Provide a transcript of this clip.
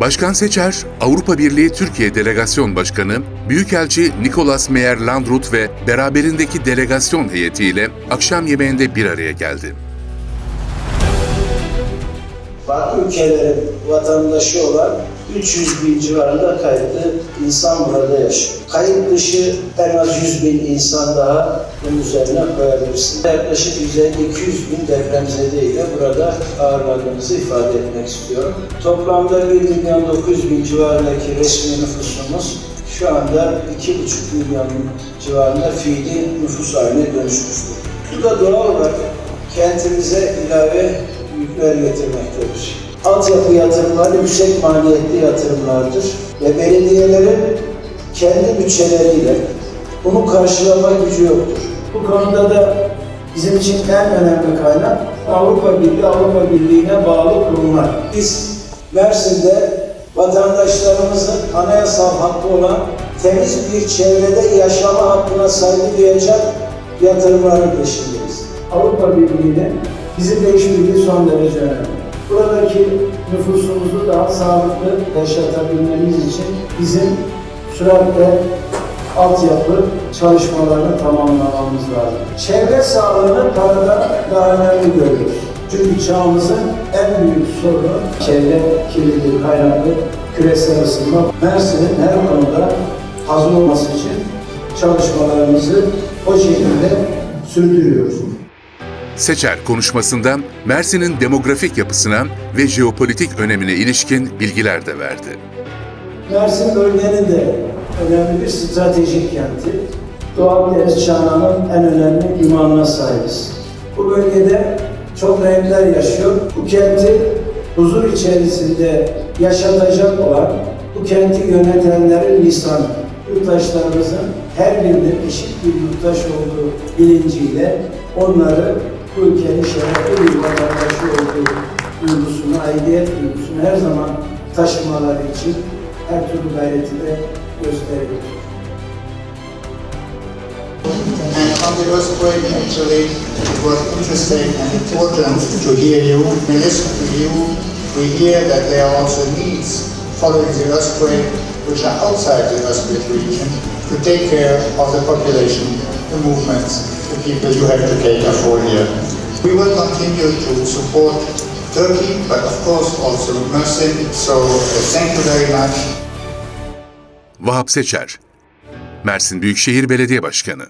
Başkan Seçer, Avrupa Birliği Türkiye Delegasyon Başkanı, Büyükelçi Nicolas Meyer Landrut ve beraberindeki delegasyon heyetiyle akşam yemeğinde bir araya geldi. Farklı ülkelerin vatandaşı olan 300 bin civarında kayıtlı insan burada yaşıyor. Kayıt dışı en az 100 bin insan daha bunun üzerine koyabilirsin. Yaklaşık 150-200 bin depremzedeyle burada ağırlandığımızı ifade etmek istiyorum. Toplamda 1 milyon 900 bin civarındaki resmi nüfusumuz şu anda 2,5 milyon civarında fiili nüfus haline dönüşmüştür. Bu da doğal olarak kentimize ilave yükler getirmektedir. Altyapı yatırımları yüksek maliyetli yatırımlardır ve belediyelerin kendi bütçeleriyle bunu karşılama gücü yoktur. Bu konuda da bizim için en önemli kaynak Avrupa Birliği, Avrupa Birliği'ne bağlı kurumlar. Biz Mersin'de vatandaşlarımızın anayasal hakkı olan temiz bir çevrede yaşama hakkına saygı duyacak yatırımların peşindeyiz. Avrupa Birliği'ne bizi değiştirdiği son derece önemli. Buradaki nüfusumuzu daha sağlıklı yaşatabilmemiz için bizim süratle altyapı çalışmalarını tamamlamamız lazım. Çevre sağlığını paradan daha önemli görüyoruz. Çünkü çağımızın en büyük sorunu çevre kirliliği kaynaklı küresel ısınma. Mersin'in her konuda hazır olması için çalışmalarımızı o şekilde sürdürüyoruz. Seçer konuşmasında Mersin'in demografik yapısına ve jeopolitik önemine ilişkin bilgiler de verdi. Mersin bölgenin de önemli bir stratejik kenti. Doğal deniz çanağının en önemli limanına sahibiz. Bu bölgede çok renkler yaşıyor. Bu kenti huzur içerisinde yaşatacak olan, bu kenti yönetenlerin lisanı, yurttaşlarımızın her birinin eşit bir yurttaş olduğu bilinciyle onları bu ülkenin şerefli bir vatandaşı olduğu duygusunu, aidiyet duygusunu her zaman taşımaları için her türlü gayreti de gösteriyor. And on the earthquake in Italy, it was interesting and important to hear you and listen to you. We hear that there are also needs following the earthquake which are outside the earthquake region to take care of the population, the movements, the people you have to cater for here. We will continue to support Turkey, but of course also Mersin. So uh, thank you very much. Vahap Seçer, Mersin Büyükşehir Belediye Başkanı